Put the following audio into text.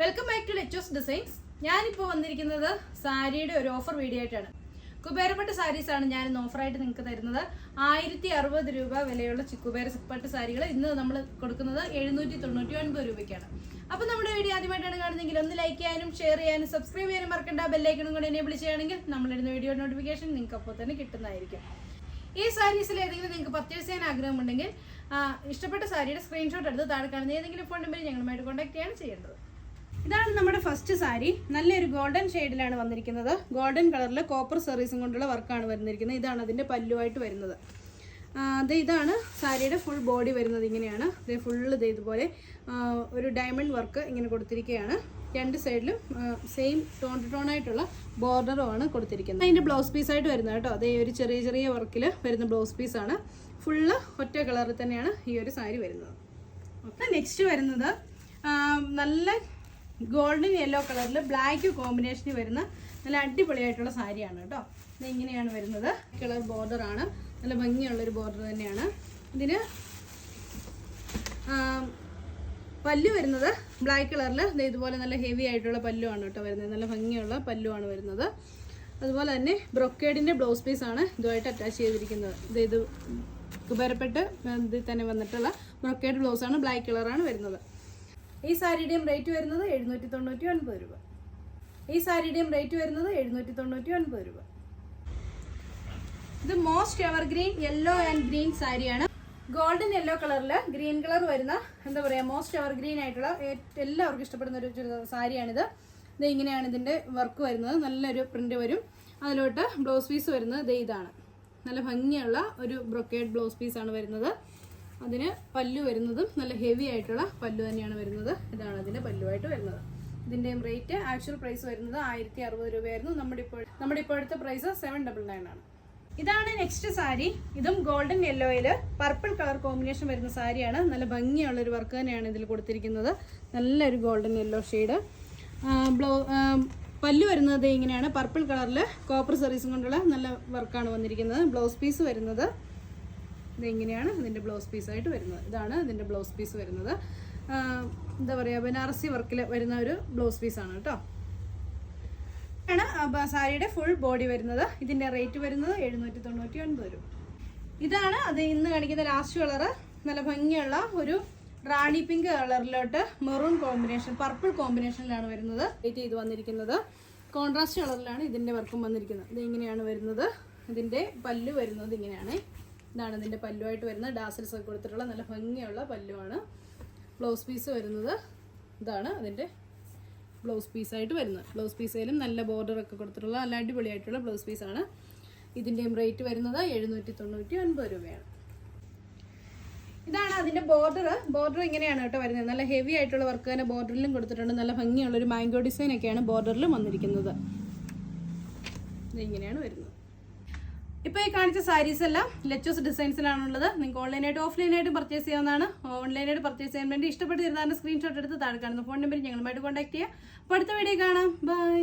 Welcome back to Lecho's designs ഞാനിപ്പോൾ വന്നിരിക്കുന്നത് സാരിയുടെ ഒരു ഓഫർ വീഡിയോ ആയിട്ടാണ്. കുബേരപ്പട്ട് സാരീസ് ആണ് ഞാൻ ഇന്ന് ഓഫറായിട്ട് നിങ്ങൾക്ക് തരുന്നത്. ആയിരത്തി അറുപത് രൂപ വിലയുള്ള കുബേര പട്ട് സാരികൾ ഇന്ന് നമ്മൾ കൊടുക്കുന്നത് എഴുന്നൂറ്റി തൊണ്ണൂറ്റി ഒൻപത് രൂപയ്ക്കാണ്. അപ്പോൾ നമ്മുടെ വീഡിയോ ആദ്യമായിട്ടാണ് കാണുന്നതെങ്കിൽ ഒന്ന് ലൈക്ക് ചെയ്യാനും ഷെയർ ചെയ്യാനും സബ്സ്ക്രൈബ് ചെയ്യാനും മറക്കണ്ട. ബെല്ലൈക്കണും കൂടെ എനേബിൾ ചെയ്യുകയാണെങ്കിൽ നമ്മളിടുന്ന വീഡിയോ നോട്ടിഫിക്കേഷൻ നിങ്ങൾക്ക് അപ്പോൾ തന്നെ കിട്ടുന്നതായിരിക്കും. ഈ സാരീസിൽ ഏതെങ്കിലും നിങ്ങൾക്ക് പർച്ചേസ് ചെയ്യാൻ ആഗ്രഹമുണ്ടെങ്കിൽ ഇഷ്ടപ്പെട്ട സാരിയുടെ സ്ക്രീൻഷോട്ട് എടുത്ത് താഴെ കാണുന്ന ഏതെങ്കിലും ഫോൺ നമ്പറിൽ ഞങ്ങളുമായിട്ട് കോൺടാക്ട് ചെയ്യാണ് ചെയ്യേണ്ടത്. ഇതാണ് നമ്മുടെ ഫസ്റ്റ് സാരി. നല്ലൊരു ഗോൾഡൻ ഷെയ്ഡിലാണ് വന്നിരിക്കുന്നത്. ഗോൾഡൻ കളറിൽ കോപ്പർ സെറീസും കൊണ്ടുള്ള വർക്കാണ് വരുന്നിരിക്കുന്നത് ഇതാണ് അതിന്റെ പല്ലുവായിട്ട് വരുന്നത്. അത് ഇതാണ് സാരിയുടെ ഫുൾ ബോഡി വരുന്നത് ഇങ്ങനെയാണ്. ദേ ഫുള്ള് ദേ ഇതുപോലെ ഒരു ഡയമണ്ട് വർക്ക് ഇങ്ങനെ കൊടുത്തിരിക്കുകയാണ് രണ്ട് സൈഡിലും സെയിം ടോൺ ടു ടോൺ ആയിട്ടുള്ള ബോർഡറുമാണ് കൊടുത്തിരിക്കുന്നത്. അതിന്റെ ബ്ലൗസ് പീസായിട്ട് വരുന്നത് കേട്ടോ. അതേ ഒരു ചെറിയ ചെറിയ വർക്കിൽ വരുന്ന ബ്ലൗസ് പീസാണ് ഫുള്ള് ഒറ്റ കളറിൽ തന്നെയാണ് ഈ ഒരു സാരി വരുന്നത്. നെക്സ്റ്റ് വരുന്നത് നല്ല ഗോൾഡൻ യെല്ലോ കളറിൽ ബ്ലാക്ക് കോമ്പിനേഷനിൽ വരുന്ന നല്ല അടിപൊളിയായിട്ടുള്ള സാരിയാണ് കേട്ടോ. ഇത് ഇങ്ങനെയാണ് വരുന്നത്. കളർ ബോർഡർ ആണ്. നല്ല ഭംഗിയുള്ളൊരു ബോർഡർ തന്നെയാണ്. ഇതിന് പല്ല് വരുന്നത് ബ്ലാക്ക് കളറിൽ ഇതുപോലെ നല്ല ഹെവി ആയിട്ടുള്ള പല്ലുമാണ് കേട്ടോ വരുന്നത്. നല്ല ഭംഗിയുള്ള പല്ലുമാണ് വരുന്നത്. അതുപോലെ തന്നെ ബ്രൊക്കേഡിന്റെ ബ്ലൗസ് പീസ് ആണ് ഇതുമായിട്ട് അറ്റാച്ച് ചെയ്തിരിക്കുന്നത്. ഇത് ഇത് കുബേരപ്പെട്ട് ഇതിൽ തന്നെ വന്നിട്ടുള്ള ബ്രൊക്കേഡ് ബ്ലൗസാണ് ബ്ലാക്ക് കളറാണ് വരുന്നത്. ഈ സാരിയുടെയും റേറ്റ് വരുന്നത് എഴുന്നൂറ്റി തൊണ്ണൂറ്റി ഒൻപത് രൂപ. ഈ സാരിയുടെയും റേറ്റ് വരുന്നത് എഴുന്നൂറ്റി തൊണ്ണൂറ്റി ഒൻപത് രൂപ. ഇത് most evergreen yellow and green സാരിയാണ്. ഗോൾഡൻ യെല്ലോ കളറിൽ ഗ്രീൻ കളർ വരുന്ന എന്താ പറയുക മോസ്റ്റ് എവർഗ്രീൻ ആയിട്ടുള്ള ഏ- എല്ലാവർക്കും ഇഷ്ടപ്പെടുന്ന ഒരു സാരിയാണിത്. ഇത് ഇങ്ങനെയാണ് ഇതിന്റെ വർക്ക് വരുന്നത്. നല്ലൊരു പ്രിന്റ് വരും. അതിലോട്ട് ബ്ലൗസ് പീസ് വരുന്നത്. ഇതാണ്. നല്ല ഭംഗിയുള്ള ഒരു ബ്രൊക്കേഡ് ബ്ലൗസ് പീസാണ് വരുന്നത്. അതിന് പല്ല് വരുന്നതും നല്ല ഹെവി ആയിട്ടുള്ള പല്ലു തന്നെയാണ് വരുന്നത്. ഇതാണ് അതിന്റെ പല്ലുവായിട്ട് വരുന്നത്. ഇതിന്റെയും റേറ്റ് ആക്ച്വൽ പ്രൈസ് വരുന്നത് ആയിരത്തി അറുപത് രൂപയായിരുന്നു. നമ്മുടെ ഇപ്പോൾ നമ്മുടെ ഇപ്പോഴത്തെ പ്രൈസ് സെവൻ ഡബിൾ നയൻ ആണ്. ഇതാണ് നെക്സ്റ്റ് സാരി. ഇതും ഗോൾഡൻ യെല്ലോയിൽ പർപ്പിൾ കളർ കോമ്പിനേഷൻ വരുന്ന സാരിയാണ്. നല്ല ഭംഗിയുള്ള ഒരു വർക്ക് തന്നെയാണ് ഇതിൽ കൊടുത്തിരിക്കുന്നത്. നല്ലൊരു ഗോൾഡൻ യെല്ലോ ഷെയ്ഡ് ബ്ലൗ പല്ലു വരുന്നത് ഇങ്ങനെയാണ്. പർപ്പിൾ കളറിൽ കോപ്പർ സെറീസും കൊണ്ടുള്ള നല്ല വർക്കാണ് വന്നിരിക്കുന്നത്. ബ്ലൗസ് പീസ് വരുന്നത്. ഇത് ഇങ്ങനെയാണ് ഇതിന്റെ ബ്ലൗസ് പീസായിട്ട് വരുന്നത്? ഇതാണ് ഇതിന്റെ ബ്ലൗസ് പീസ് വരുന്നത്. എന്താ പറയുക ബനാറസി വർക്കിൽ വരുന്ന ഒരു ബ്ലൗസ് പീസാണ് കേട്ടോ. ആണ് സാരിയുടെ ഫുൾ ബോഡി വരുന്നത്. ഇതിന്റെ റേറ്റ് വരുന്നത് എഴുന്നൂറ്റി തൊണ്ണൂറ്റി ഒൻപത് രൂപ. ഇതാണ് അത് ഇന്ന് കാണിക്കുന്ന ലാസ്റ്റ് കളറ് നല്ല ഭംഗിയുള്ള ഒരു റാണി പിങ്ക് കളറിലോട്ട് മെറൂൺ കോമ്പിനേഷൻ പർപ്പിൾ കോമ്പിനേഷനിലാണ് വരുന്നത്. വെയിറ്റ് ചെയ്ത് വന്നിരിക്കുന്നത്. കോൺട്രാസ്റ്റ് കളറിലാണ് ഇതിന്റെ വർക്കും വന്നിരിക്കുന്നത്. ഇത് ഇങ്ങനെയാണ് വരുന്നത്? ഇതിന്റെ പല്ല് വരുന്നത് ഇങ്ങനെയാണ്. ഇതാണ് ഇതിന്റെ പല്ലുമായിട്ട് വരുന്ന ഡാസൽസ് ഒക്കെ കൊടുത്തിട്ടുള്ള നല്ല ഭംഗിയുള്ള പല്ലുമാണ് ബ്ലൗസ് പീസ് വരുന്നത്. ഇതാണ് അതിന്റെ ബ്ലൗസ് പീസായിട്ട് വരുന്നത്. ബ്ലൗസ് പീസിലും നല്ല ബോർഡർ ഒക്കെ കൊടുത്തിട്ടുള്ള നല്ല അടിപൊളിയായിട്ടുള്ള ബ്ലൗസ് പീസാണ് ഇതിന്റെയും റേറ്റ് വരുന്നത് എഴുന്നൂറ്റി തൊണ്ണൂറ്റി ഒൻപത് രൂപയാണ്. ഇതാണ് അതിന്റെ ബോർഡർ ബോർഡർ ഇങ്ങനെയാണ് കേട്ടോ വരുന്നത്. നല്ല ഹെവി ആയിട്ടുള്ള വർക്ക് തന്നെ ബോർഡറിലും കൊടുത്തിട്ടുണ്ട്. നല്ല ഭംഗിയുള്ള ഒരു മാംഗോ ഡിസൈൻ ഒക്കെയാണ് ബോർഡറിലും വന്നിരിക്കുന്നത്. ഇതിങ്ങനെയാണ് വരുന്നത്. ഇപ്പോൾ ഈ കാണിച്ച സാരീസ് എല്ലാം ലെച്ചോസ് ഡിസൈൻസിലാണുള്ളത് നിങ്ങൾക്ക് ഓൺലൈനായിട്ട് ഓഫ്ലൈനായിട്ട് പർച്ചേസ് ചെയ്യാവുന്നതാണ്. ഓൺലൈനായിട്ട് പർച്ചേസ് ചെയ്യാൻ വേണ്ടി ഇഷ്ടപ്പെട്ട് സ്ക്രീൻഷോട്ട് എടുത്ത് താഴെ കാണുന്ന ഫോൺ നമ്പർ ഞങ്ങളുമായിട്ട് കോൺടാക്ട് ചെയ്യുക. അപ്പോൾ അടുത്ത വീഡിയോ കാണാം. ബൈ